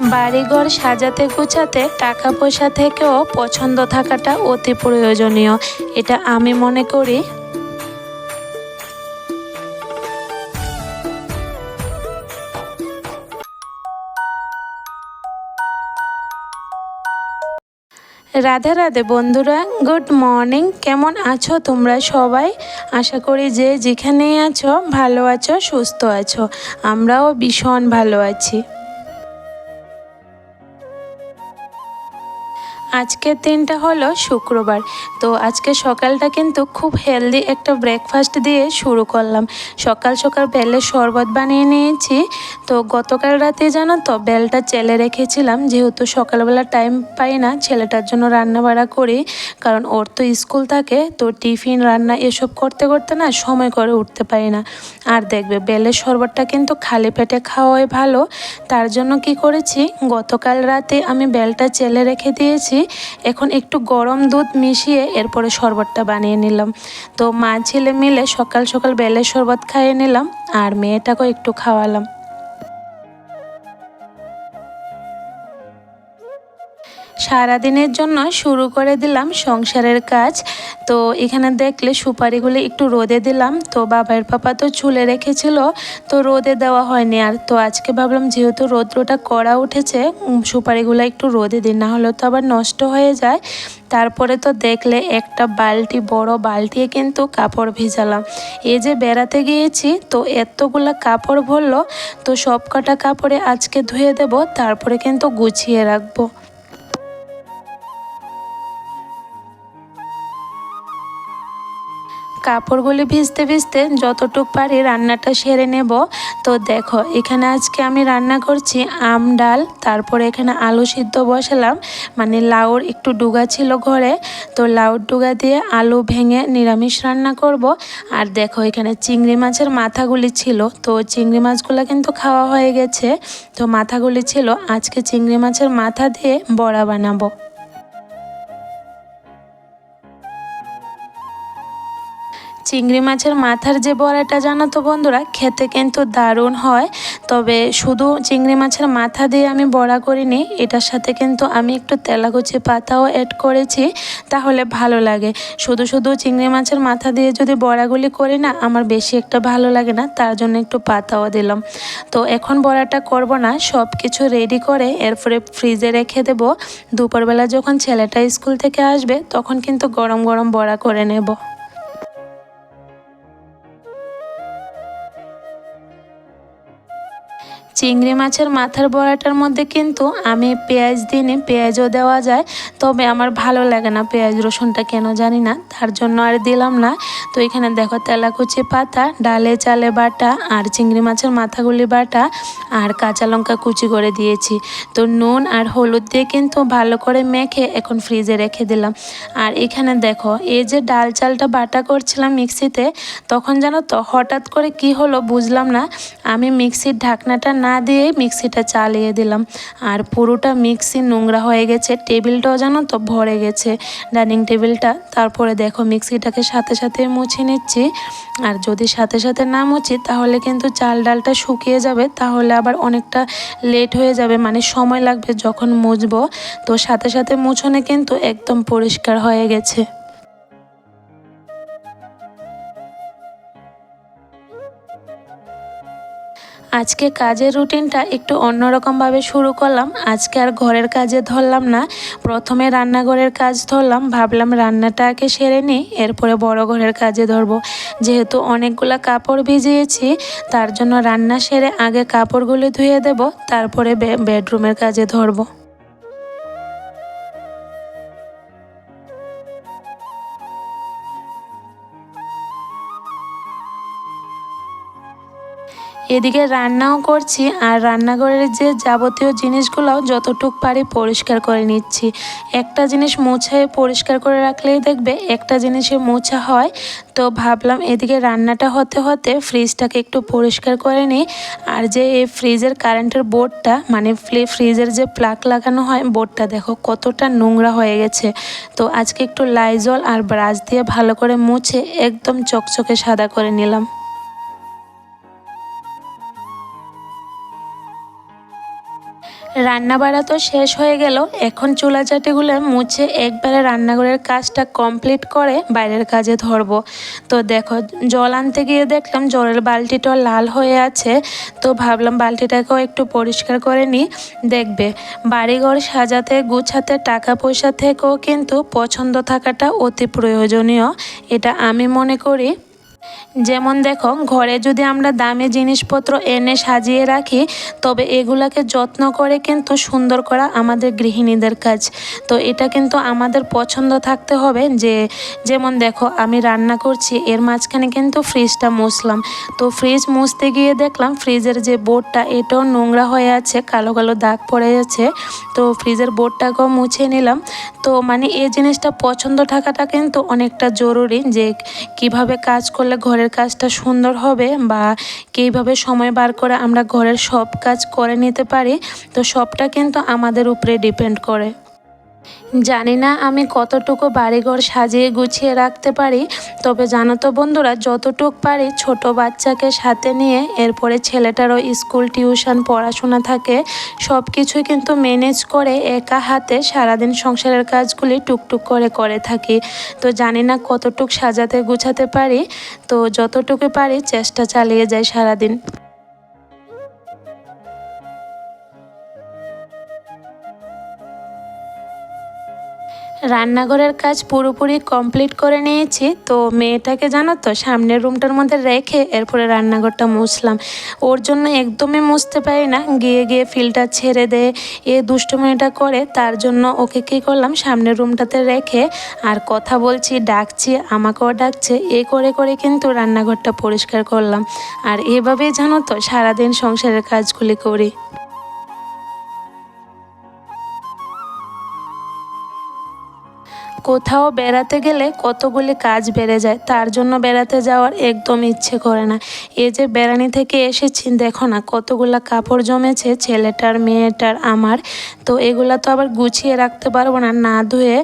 বাড়িঘর সাজাতে গুছাতে টাকা পয়সা থেকেও পছন্দ থাকাটা অতি প্রয়োজনীয়। এটা আমি মনে করি। রাধে রাধে বন্ধুরা, গুড মর্নিং। কেমন আছো তোমরা সবাই? আশা করি যে যেখানেই আছো, ভালো আছো, সুস্থ আছো। আমরাও ভীষণ ভালো আছি। আজকের দিনটা হলো শুক্রবার। তো আজকে সকালটা কিন্তু খুব হেলদি একটা ব্রেকফাস্ট দিয়ে শুরু করলাম। সকাল সকাল বেলের শরবত বানিয়ে নিয়েছি। তো গতকাল রাতে জানো তো বেলটা চেলে রেখেছিলাম। যেহেতু সকালবেলা টাইম পাই না, ছেলেটার জন্য রান্না বাড়া করি। কারণ ওর তো স্কুল থাকে, তো টিফিন, রান্না এসব করতে করতে না সময় করে উঠতে পারি না। আর দেখবে বেলের শরবতটা কিন্তু খালি পেটে খাওয়াই ভালো। তার জন্য কি করেছি, গতকাল রাতে আমি বেলটা চেলে রেখে দিয়েছি। এখন একটু গরম দুধ মিশিয়ে এরপরে শরবতটা বানিয়ে নিলাম। তো মা ছেলে মিলে সকাল সকাল বেলের শরবত খাইয়ে নিলাম আর মেয়েটাকেও একটু খাওয়ালাম। সারাদিনের জন্য শুরু করে দিলাম সংসারের কাজ। তো এখানে দেখলে সুপারিগুলো একটু রোদে দিলাম। তো বাবার পাপা তো চুলে রেখেছিল, তো রোদে দেওয়া হয়নি আর। তো আজকে ভাবলাম যেহেতু রৌদ্রটা করা উঠেছে সুপারিগুলো একটু রোদে দিন না হলে তো আবার নষ্ট হয়ে যায়। তারপরে তো দেখলে একটা বালতি, বড় বালতিয়ে কিন্তু কাপড় ভিজালাম। এই যে বেড়াতে গিয়েছি, তো এতগুলো কাপড় ভরলো, তো সব কটা কাপড়ে আজকে ধুয়ে দেব, তারপরে কিন্তু গুছিয়ে রাখব। কাপড়গুলি ভিজতে ভিজতে যতটুক পারি রান্নাটা সেরে নেব। তো দেখো, এখানে আজকে আমি রান্না করছি আম ডাল, তারপরে এখানে আলু সিদ্ধ বসালাম। মানে লাউর একটু ডুগা ছিল ঘরে, তো লাউর ডুগা দিয়ে আলু ভেঙে নিরামিষ রান্না করব। আর দেখো, এখানে চিংড়ি মাছের মাথাগুলি ছিল, তো চিংড়ি মাছগুলো কিন্তু খাওয়া হয়ে গেছে। তো মাথাগুলি ছিল, আজকে চিংড়ি মাছের মাথা দিয়ে বড়া বানাবো। চিংড়ি মাছের মাথার যে বড়াটা জানো তো বন্ধুরা, খেতে কিন্তু দারুণ হয়। তবে শুধু চিংড়ি মাছের মাথা দিয়ে আমি বড়া করিনি, এটার সাথে কিন্তু আমি একটু তেলাকুচি পাতাও অ্যাড করেছি, তাহলে ভালো লাগে। শুধু শুধু চিংড়ি মাছের মাথা দিয়ে যদি বড়াগুলি করি না, আমার বেশি একটা ভালো লাগে না, তার জন্য একটু পাতাও দিলাম। তো এখন বড়াটা করব না সব কিছু রেডি করে এরপরে ফ্রিজে রেখে দেব। দুপুরবেলা যখন ছেলেটা স্কুল থেকে আসবে, তখন কিন্তু গরম গরম বড়া করে নেব। চিংড়ি মাছের মাথার বড়াটার মধ্যে কিন্তু আমি পেঁয়াজ দিনে পেঁয়াজও দেওয়া যায়, তবে আমার ভালো লাগে না পেঁয়াজ রসুনটা কেন জানি না, তার জন্য আর দিলাম না। তো এখানে দেখো তেলাকুচি পাতা, ডালে চালে বাটা আর চিংড়ি মাছের মাথাগুলি বাটা আর কাঁচা লঙ্কা কুচি করে দিয়েছি। তো নুন আর হলুদ দিয়ে কিন্তু ভালো করে মেখে এখন ফ্রিজে রেখে দিলাম। আর এখানে দেখো, এই যে ডাল চালটা বাটা করছিলাম মিক্সিতে, তখন জানো তো হঠাৎ করে কি হলো বুঝলাম না, আমি মিক্সির ঢাকনাটা না দিয়ে মিক্সিটা চালিয়ে দিলাম। আর পুরোটা মিক্সি নোংরা হয়ে গেছে, টেবিলটাও জানো তো ভরে গেছে ডাইনিং টেবিলটা। তারপরে দেখো মিক্সিটাকে সাথে সাথে মুছে নিচ্ছি। আর যদি সাথে সাথে না মুছি, তাহলে কিন্তু চাল ডালটা শুকিয়ে যাবে, তাহলে আবার অনেকটা লেট হয়ে যাবে মানে সময় লাগবে যখন মুছবো। তো সাথে সাথে মুছনে কিন্তু একদম পরিষ্কার হয়ে গেছে। আজকে কাজের রুটিনটা একটু অন্যরকমভাবে শুরু করলাম। আজকে আর ঘরের কাজে ধরলাম না। প্রথমে রান্নাঘরের কাজ ধরলাম। ভাবলাম রান্নাটা আগে সেরে নিই। এরপরে বড় ঘরের কাজে ধরবো। যেহেতু অনেকগুলো কাপড় ভিজিয়েছি, তার জন্য রান্না সেরে আগে কাপড়গুলো ধুয়ে দেব। তারপরে বেডরুমের কাজে ধরবো। এদিকে রান্নাও করছি আর রান্নাঘরের যে যাবতীয় জিনিসগুলোও যতটুক পারি পরিষ্কার করে নিচ্ছি। একটা জিনিস মুছায় পরিষ্কার করে রাখলেই দেখবে একটা জিনিসে মোছা হয়। তো ভাবলাম এদিকে রান্নাটা হতে হতে ফ্রিজটাকে একটু পরিষ্কার করে নিই। আর যে এই ফ্রিজের কারেন্টের বোর্ডটা মানে ফ্রিজের যে প্লাগ লাগানো হয় বোর্ডটা দেখো কতটা নোংরা হয়ে গেছে। তো আজকে একটু লাইজল আর ব্রাশ দিয়ে ভালো করে মুছে একদম চকচকে সাদা করে নিলাম। রান্না বাড়া তো শেষ হয়ে গেল। এখন চুলা চাটিগুলো মুছে একবারে রান্নাঘরের কাজটা কমপ্লিট করে বাইরের কাজে ধরবো। তো দেখো, জল আনতে গিয়ে দেখলাম জলের বালতিটা লাল হয়ে আছে। তো ভাবলাম বালতিটাকেও একটু পরিষ্কার করে নিই। দেখবে, বাড়িঘর সাজাতে, গুছাতে টাকা পয়সা থেকেও কিন্তু পছন্দ থাকাটা অতি প্রয়োজনীয়। এটা আমি মনে করি। যেমন দেখো, ঘরে যদি আমরা দামি জিনিসপত্র এনে সাজিয়ে রাখি, তবে এগুলাকে যত্ন করে কিন্তু সুন্দর করা আমাদের গৃহিণীদের কাজ। তো এটা কিন্তু আমাদের পছন্দ থাকতে হবে যে, যেমন দেখো, আমি রান্না করছি, এর মাঝখানে কিন্তু ফ্রিজটা মুছলাম। তো ফ্রিজ মুছতে গিয়ে দেখলাম ফ্রিজের যে বোর্ডটা, এটাও নোংরা হয়ে আছে, কালো কালো দাগ পড়ে যাচ্ছে তো ফ্রিজের বোর্ডটাকেও মুছে নিলাম। তো মানে এই জিনিসটা পছন্দ থাকাটা কিন্তু অনেকটা জরুরি যে, কীভাবে কাজ করলে ঘরের কাজটা সুন্দর হবে বা কীভাবে সময় বার করে আমরা ঘরের সব কাজ করে নিতে পারি, তো সবটা কিন্তু আমাদের উপরে ডিপেন্ড করে। জানি না আমি কতটুকু বাড়িঘর সাজিয়ে গুছিয়ে রাখতে পারি, তবে জানো তো বন্ধুরা, যতটুক পারি ছোট বাচ্চাকে সাথে নিয়ে, এরপরে ছেলেটারও স্কুল টিউশন, পড়াশোনা থাকে সব কিছুই কিন্তু ম্যানেজ করে একা হাতে সারাদিন সংসারের কাজগুলি টুকটুক করে করে থাকি। তো জানি না কতটুক সাজাতে গুছাতে পারি, তো যতটুকু পারি চেষ্টা চালিয়ে যাই সারাদিন। রান্নাঘরের কাজ পুরোপুরি কমপ্লিট করে নিয়েছি। তো মেয়েটাকে জানো তো, সামনের রুমটার মধ্যে রেখে এরপরে রান্নাঘরটা মুছলাম। ওর জন্য একদমই মুছতে পারি না। গিয়ে গিয়ে ফিল্টার ছেড়ে দেয় এ দুষ্টুমিটা করে, তার জন্য ওকে কী করলাম, সামনের রুমটাতে রেখে আর কথা বলছি, ডাকছি, আমাকেও ডাকছে, এ করে করে কিন্তু রান্নাঘরটা পরিষ্কার করলাম। আর এভাবেই জানো তো সারাদিন সংসারের কাজগুলি করি। কোথাও বেড়াতে গেলে কতগুলি কাজ বেড়ে যায়, তার জন্য বেড়াতে যাওয়ার একদম ইচ্ছে করে না। এই যে বেড়ানি থেকে এসেছি, দেখো না, কতগুলা কাপড় জমেছে, ছেলেটার, মেয়েটার, আমার। তো এগুলা তো আবার গুছিয়ে রাখতে পারব না না ধুয়ে।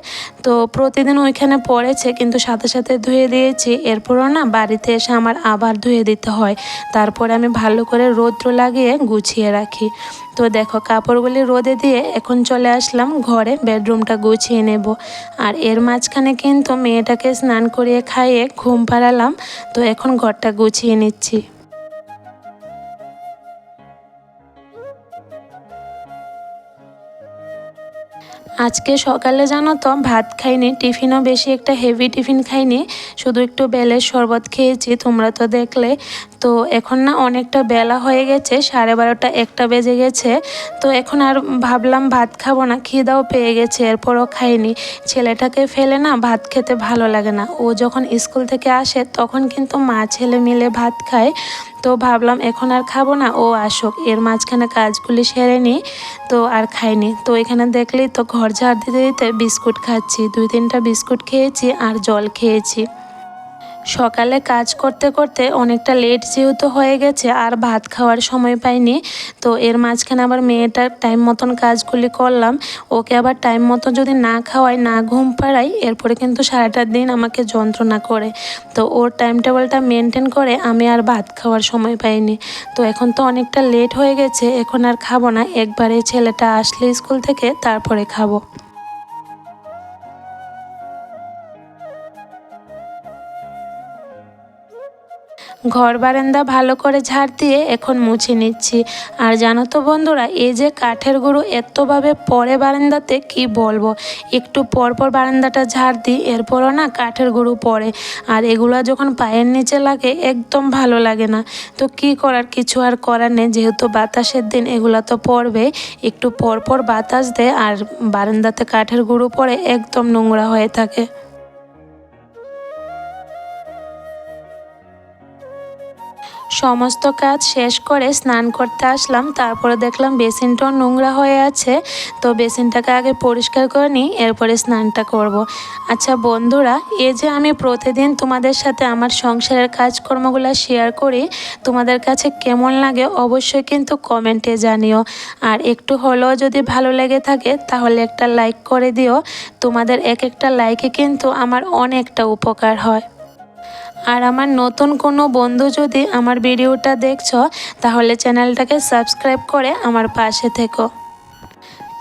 তো প্রতিদিন ওইখানে পড়েছে, কিন্তু সাথে সাথে ধুয়ে দিয়েছি। এরপরও না বাড়িতে এসে আমার আবার ধুয়ে দিতে হয়। তারপরে আমি ভালো করে রৌদ্র লাগিয়ে গুছিয়ে রাখি। তো দেখো, কাপড়গুলি রোদে দিয়ে এখন চলে আসলাম ঘরে, বেডরুমটা গুছিয়ে নেব। আর এর মাঝখানে কিন্তু মেয়েটাকে স্নান করিয়ে খাইয়ে ঘুম পাড়ালাম, তো এখন ঘরটা গুছিয়ে নিচ্ছি। আজকে সকালে জানো তো, ভাত খাইনি, টিফিনও বেশি একটা হেভি টিফিন খাইনি, শুধু একটু বেলের শরবত খেয়েছি, তোমরা তো দেখলে। তো এখন না অনেকটা বেলা হয়ে গেছে, সাড়ে বারোটা একটা বেজে গেছে। তো এখন আর ভাবলাম ভাত খাব না, খিদাও পেয়ে গেছে, এরপরও খাইনি। ছেলেটাকে ফেলে না ভাত খেতে ভালো লাগে না। ও যখন স্কুল থেকে আসে, তখন কিন্তু মা ছেলে মিলে ভাত খায়। তো ভাবলাম এখন আর খাব না, ও আসুক। এর মাঝখানে কাজগুলি সেরে নিই তো আর খাইনি। তো এখানে দেখলেই তো ঘর ঝাড় দিতে দিতে বিস্কুট খাচ্ছি। দুই তিনটা বিস্কুট খেয়েছি আর জল খেয়েছি। সকালে কাজ করতে করতে অনেকটা লেট যেহেতু হয়ে গেছে, আর ভাত খাওয়ার সময় পাইনি, তো এর মাঝখানে আবার মেয়েটার টাইম মতন কাজগুলি করলাম। ওকে আবার টাইম মতো যদি না খাওয়াই, না ঘুম পাড়াই, এরপরে কিন্তু সারাটা দিন আমাকে যন্ত্রণা করে। তো ওর টাইম টেবিলটা মেনটেন করে আমি আর ভাত খাওয়ার সময় পাইনি। তো এখন তো অনেকটা লেট হয়ে গেছে, এখন আর খাব না। একবারে ছেলেটা আসলে স্কুল থেকে, তারপরে খাব। ঘর বারান্দা ভালো করে ঝাড় দিয়ে এখন মুছে নিচ্ছি। আর জানো তো বন্ধুরা, এই যে কাঠের গুঁড়ো এতভাবে পরে বারান্দাতে কি বলব? একটু পর পর বারান্দাটা ঝাড় দিই, এরপরও না কাঠের গুঁড়ো পড়ে। আর এগুলো যখন পায়ের নিচে লাগে, একদম ভালো লাগে না। তো কি করার, কিছু আর করার নেই, যেহেতু বাতাসের দিন, এগুলো তো পড়বে একটু পর পর বাতাস দেয় আর বারান্দাতে কাঠের গুঁড়ো পড়ে একদম নোংরা হয়ে থাকে। সমস্ত কাজ শেষ করে স্নান করতে আসলাম, তারপরে দেখলাম বেসিনটাও নোংরা হয়ে আছে, তো বেসিনটাকে আগে পরিষ্কার করে নিই, এরপরে স্নানটা করব। আচ্ছা বন্ধুরা এ যে আমি প্রতিদিন তোমাদের সাথে আমার সংসারের কাজকর্মগুলো শেয়ার করি, তোমাদের কাছে কেমন লাগে অবশ্যই কিন্তু কমেন্টে জানিও। আর একটু হলেও যদি ভালো লেগে থাকে, তাহলে একটা লাইক করে দিও। তোমাদের এক একটা লাইকে কিন্তু আমার অনেকটা উপকার হয়। আর আমার নতুন কোনো বন্ধু যদি আমার ভিডিওটা দেখছ, তাহলে চ্যানেলটাকে সাবস্ক্রাইব করে আমার পাশে থেকো।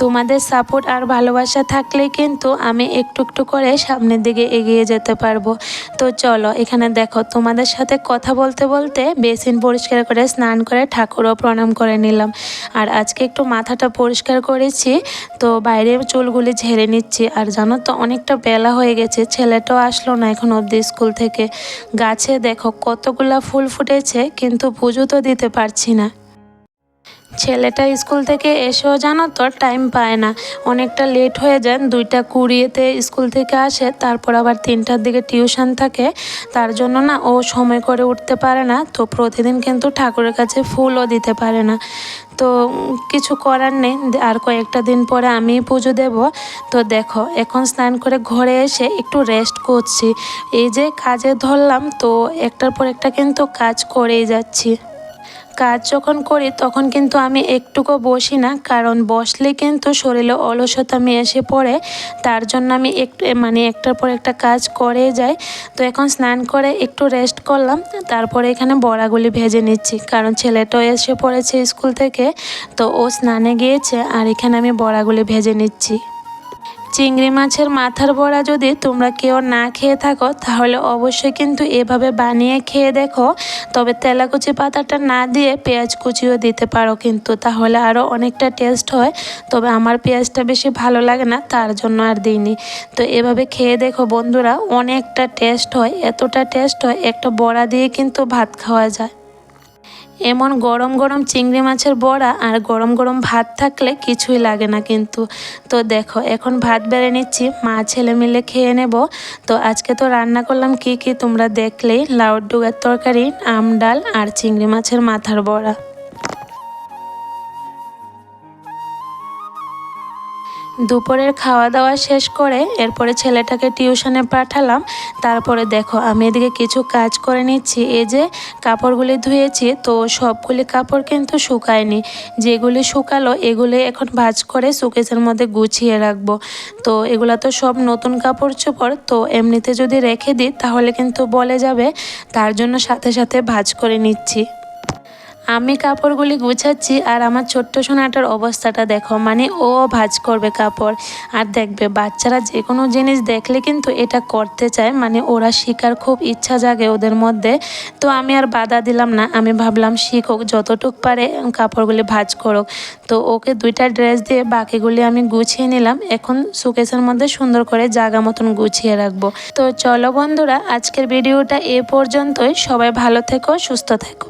তোমাদের সাপোর্ট আর ভালোবাসা থাকলেই কিন্তু আমি একটু একটু করে সামনের দিকে এগিয়ে যেতে পারব। তো চলো, এখানে দেখো, তোমাদের সাথে কথা বলতে বলতে বেসিন পরিষ্কার করে স্নান করে ঠাকুরও প্রণাম করে নিলাম। আর আজকে একটু মাথাটা পরিষ্কার করেছি, তো বাইরে চুলগুলি ঝেড়ে নিচ্ছি। আর জানো তো, অনেকটা বেলা হয়ে গেছে, ছেলেটাও আসলো না এখন অবধি স্কুল থেকে। গাছে দেখো, কতগুলা ফুল ফুটেছে, কিন্তু পুজো তো দিতে পারছি না। ছেলেটা স্কুল থেকে এসেও জানো তো টাইম পায় না। অনেকটা লেট হয়ে যায়, দুইটা কুড়িয়েতে স্কুল থেকে আসে, তারপর আবার তিনটার দিকে টিউশন থাকে। তার জন্য না ও সময় করে উঠতে পারে না, তো প্রতিদিন কিন্তু ঠাকুরের কাছে ফুলও দিতে পারে না। তো কিছু করার নেই, আর কয়েকটা দিন পরে আমি পুজো দেব। তো দেখো, এখন স্নান করে ঘরে এসে একটু রেস্ট করছি। এই যে কাজে ধরলাম, তো একটার পর একটা কিন্তু কাজ করেই যাচ্ছি। কাজ যখন করি, তখন কিন্তু আমি একটুকু বসি না। কারণ বসলে কিন্তু শরীরে অলসতামি এসে পড়ে। তার জন্য আমি একটু মানে একটার পর একটা কাজ করে যাই। তো এখন স্নান করে একটু রেস্ট করলাম। তারপরে এখানে বড়াগুলি ভেজে নিচ্ছি। কারণ ছেলেটাও এসে পড়েছে স্কুল থেকে। তো ও স্নানে গিয়েছে আর এখানে আমি বড়াগুলি ভেজে নিচ্ছি। চিংড়ি মাছের মাথার বড়া যদি তোমরা কেউ না খেয়ে থাকো, তাহলে অবশ্যই কিন্তু এভাবে বানিয়ে খেয়ে দেখো। তবে তেলাকুচি পাতাটা না দিয়ে পেঁয়াজ কুচিও দিতে পারো কিন্তু, তাহলে আরও অনেকটা টেস্ট হয়। তবে আমার পেঁয়াজটা বেশি ভালো লাগে না, তার জন্য আর দিইনি। তো এভাবে খেয়ে দেখো বন্ধুরা, অনেকটা টেস্ট হয়, এতটা টেস্ট হয়, একটা বড়া দিয়ে কিন্তু ভাত খাওয়া যায়। এমন গরম গরম চিংড়ি মাছের বড়া আর গরম গরম ভাত থাকলে কিছুই লাগে না কিন্তু। তো দেখো, এখন ভাত বেড়ে নিচ্ছি, মা ছেলে মিলে খেয়ে নেব। তো আজকে তো রান্না করলাম কি কি তোমরা দেখলেই লাউ ডুগার তরকারি, আম ডাল আর চিংড়ি মাছের মাথার বড়া। দুপুরের খাওয়া দাওয়া শেষ করে এরপরে ছেলেটাকে টিউশনে পাঠালাম। তারপরে দেখো, আমি এদিকে কিছু কাজ করে নিচ্ছি। এই যে কাপড়গুলি ধুয়েছি, তো সবগুলি কাপড় কিন্তু শুকায়নি। যেগুলি শুকালো, এগুলি এখন ভাজ করে সুকেসের মধ্যে গুছিয়ে রাখব। তো এগুলো তো সব নতুন কাপড় চোপড়, তো এমনিতে যদি রেখে দিই, তাহলে কিন্তু বলে যাবে, তার জন্য সাথে সাথে ভাজ করে নিচ্ছি। আমি কাপড়গুলি গুছাচ্ছি আর আমার ছোট্ট সোনাটার অবস্থাটা দেখো। মানে ও ভাজ করবে কাপড়। আর দেখবে, বাচ্চারা যে কোনো জিনিস দেখলে কিন্তু এটা করতে চায়। মানে ওরা শিকার খুব ইচ্ছা জাগে ওদের মধ্যে। তো আমি আর বাধা দিলাম না। আমি ভাবলাম, শিখুক, যতটুক পারে কাপড়গুলি ভাজ করুক। তো ওকে দুইটা ড্রেস দিয়ে বাকিগুলি আমি গুছিয়ে নিলাম। এখন সুকেসের মধ্যে সুন্দর করে জাগা মতন গুছিয়ে রাখব। তো চলো বন্ধুরা, আজকের ভিডিওটা এ পর্যন্তই। সবাই ভালো থেকো, সুস্থ থেকো।